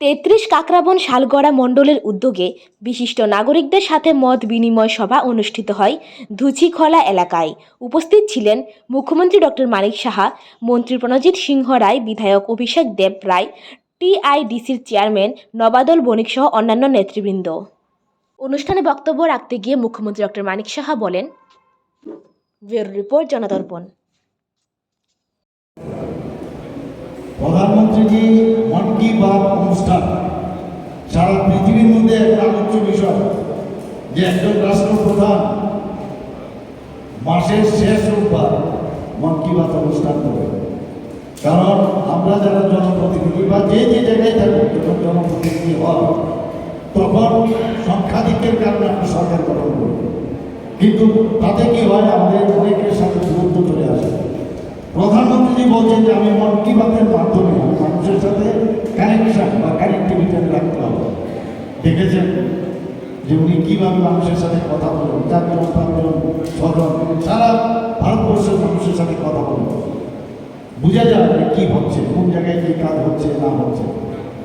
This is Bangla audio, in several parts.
তেত্রিশ কাকরাবন শালগড়া মণ্ডলের উদ্যোগে বিশিষ্ট নাগরিকদের সাথে মত বিনিময় সভা অনুষ্ঠিত হয় ধুচিখলা এলাকায়। উপস্থিত ছিলেন মুখ্যমন্ত্রী ডক্টর মানিক সাহা, মন্ত্রী প্রণজিৎ সিংহ রায়, বিধায়ক অভিষেক দেব রায়, টিআইডিসির চেয়ারম্যান নবাদল বণিক সহ অন্যান্য নেতৃবৃন্দ। অনুষ্ঠানে বক্তব্য রাখতে গিয়ে মুখ্যমন্ত্রী ডক্টর মানিক সাহা বলেন রিপোর্ট, জনদর্পণ। প্রধানমন্ত্রীজি, মন কি বাত অনুষ্ঠান সারা পৃথিবীর মধ্যে একটা আলোচ্য বিষয় যে একজন রাষ্ট্রপ্রধান মাসের শেষ রোববার মন কি বাত অনুষ্ঠান করে। কারণ আমরা যারা জনপ্রতিনিধি বা যে যে জায়গায় থাকব যখন জনপ্রতিনিধি হয়, তখন সংখ্যাধিকের কারণে আমরা সরকার গঠন করি কিন্তু তাতে কি হয়, আমাদের অনেকের সাথে দূরত্ব চলে আসে। প্রধানমন্ত্রী বলছেন যে আমি মন কি বাতের মাধ্যমে মানুষের সাথে কানেকশন বা কানেক্টিভিটি রাখতে হবে। দেখেছেন যে উনি কীভাবে মানুষের সাথে কথা বলেন? চারজন, পাঁচজন, ছজন, সারা ভারতবর্ষের মানুষের সাথে কথা বলেন। বোঝা যায় যে কী হচ্ছে, কোন জায়গায় কী কাজ হচ্ছে, না হচ্ছে।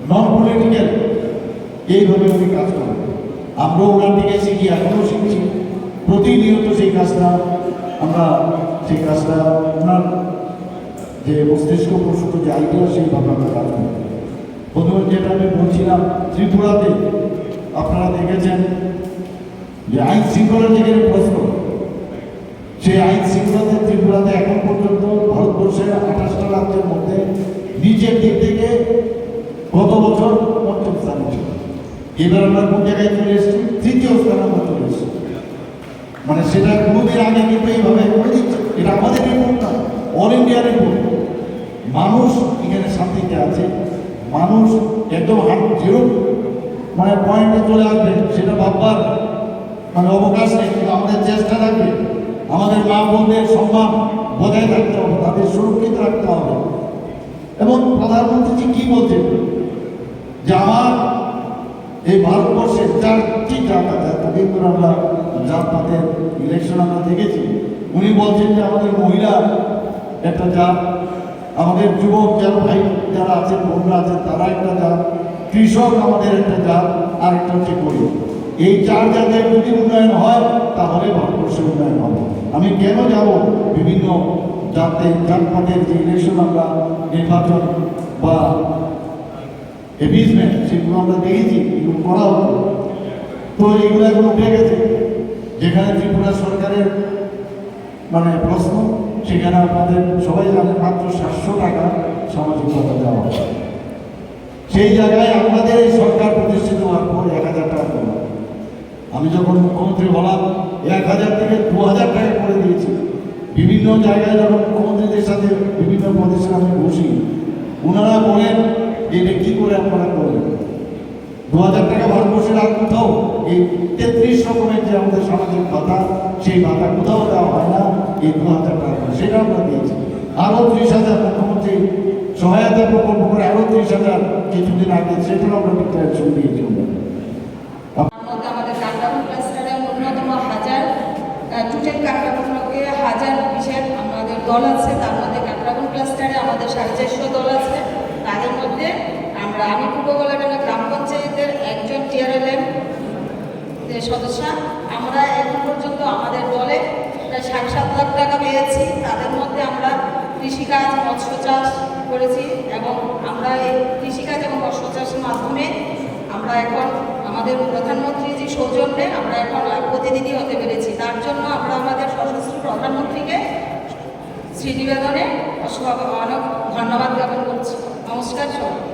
নন পলিটিক্যাল এইভাবে উনি কাজ করেন। আমরাও ওনার থেকে শিখি, এখনও শিখছি। প্রতিনিয়ত সেই কাজটা, আমরা সেই কাজটা ওনার যে মস্তিষ্ক প্রসূত যে আইডিয়া সেইভাবে আমরা কাজ করি। প্রথমে যেটা আমি বলছিলাম, ত্রিপুরাতে আপনারা দেখেছেন যে আইন শৃঙ্খলা থেকে প্রশ্ন। সেই আইন শৃঙ্খলাতে ত্রিপুরাতে এখন পর্যন্ত ভারতবর্ষের আঠাশটা রাজ্যের মধ্যে নিচের দিক থেকে গত বছর পঞ্চম স্থানে ছিল। এবার আমরা কোন জায়গায় চলে এসেছি? তৃতীয় স্থানে আমরা চলে এসেছি। মানে সেটা কোনোদিন আগে কিন্তু এইভাবে করে দিচ্ছে। এটা আমাদের রিপোর্ট না অল ইন্ডিয়া রিপোর্ট মানুষ, এখানে শান্তিতে আছে। মানুষ একদম হাট জিরো মানে পয়েন্টে চলে আসবে, সেটা ভাববার মানে অবকাশ নেই, কিন্তু আমাদের চেষ্টা থাকবে। আমাদের মা বোনদের সম্মান বজায় রাখতে হবে, তাদের সুরক্ষিত রাখতে হবে। এবং প্রধানমন্ত্রী কি বলছেন? যে আমার এই ভারতবর্ষের চারটি জাত আছে এতদিন ধরে আমরা জাতপাতের ইলেকশন আমরা দেখেছি। উনি বলছেন যে আমাদের মহিলা একটা জাত আমাদের যুবক যারা ভাই যারা আছেন, বোনরা আছেন, তারা একটা জাত কৃষক আমাদের একটা জাত আর একটা হচ্ছে গরিব। এই চার জাতের যদি উন্নয়ন হয়, তাহলে ভারতবর্ষের উন্নয়ন হবে। আমি কেন যাব? বিভিন্ন জাতে, জাতপাতের যে ইলেকশন আমরা, নির্বাচন বা এভিজমেন্ট সেগুলো আমরা দেখেছি, এগুলো করা হতো। তো এগুলো এখন উঠে গেছে। যেখানে ত্রিপুরা সরকারের মানে প্রশ্ন সেখানে আপনাদের সবাই জানেন মাত্র সাতশো টাকা সামাজিক ভাতা দেওয়া হয়। সেই জায়গায় আমাদের এই সরকার প্রতিষ্ঠিত হওয়ার পর এক হাজার টাকা দেওয়া আমি যখন মুখ্যমন্ত্রী হলাম, এক হাজার থেকে দু হাজার টাকা করে দিয়েছি। বিভিন্ন জায়গায় যখন মুখ্যমন্ত্রীদের সাথে বিভিন্ন প্রতিষ্ঠানে আমি বসি, ওনারা বলেন যে এটা কী করে আপনারা করবেন? দু হাজার টাকা ভারতবর্ষের আর কোথাও এই তেত্রিশ রকমের যে আমাদের সামাজিক ভাতা, সেই ভাতা কোথাও দেওয়া হয় না, এই দু হাজার টাকা সেটা আমরা দিয়েছি। আরও ত্রিশ হাজার মুখ্যমন্ত্রী সহায়তা প্রকল্প করে আরও ত্রিশ হাজার কিছুদিন আগে সেটাও আমরা ডিক্লারেশন দিয়েছি। আমাদের দল আছে, তার মধ্যে কাকরাবন ক্লাস্টারে আমাদের সাড়ে চারশো দল আছে তাদের মধ্যে আমরা আমি পূর্ব গলাডাঙ্গা গ্রাম পঞ্চায়েতের একজন টিআরএলএম সদস্য। আমরা এখন পর্যন্ত আমাদের দলে প্রায় ষাট সাত লাখ টাকা পেয়েছি। তাদের মধ্যে আমরা কৃষিকাজ, মৎস্য চাষ করেছি এবং আমরা এই কৃষিকাজ এবং মৎস্য চাষের মাধ্যমে আমরা এখন আমাদের প্রধানমন্ত্রী যে সৌজন্যে আমরা এখন প্রতিনিধি হতে পেরেছি। তার জন্য আমরা আমাদের সশস্ত্র প্রধানমন্ত্রীকে শ্রী নিবেদনে অনেক ধন্যবাদ জ্ঞাপন করছি। নমস্কার সবাই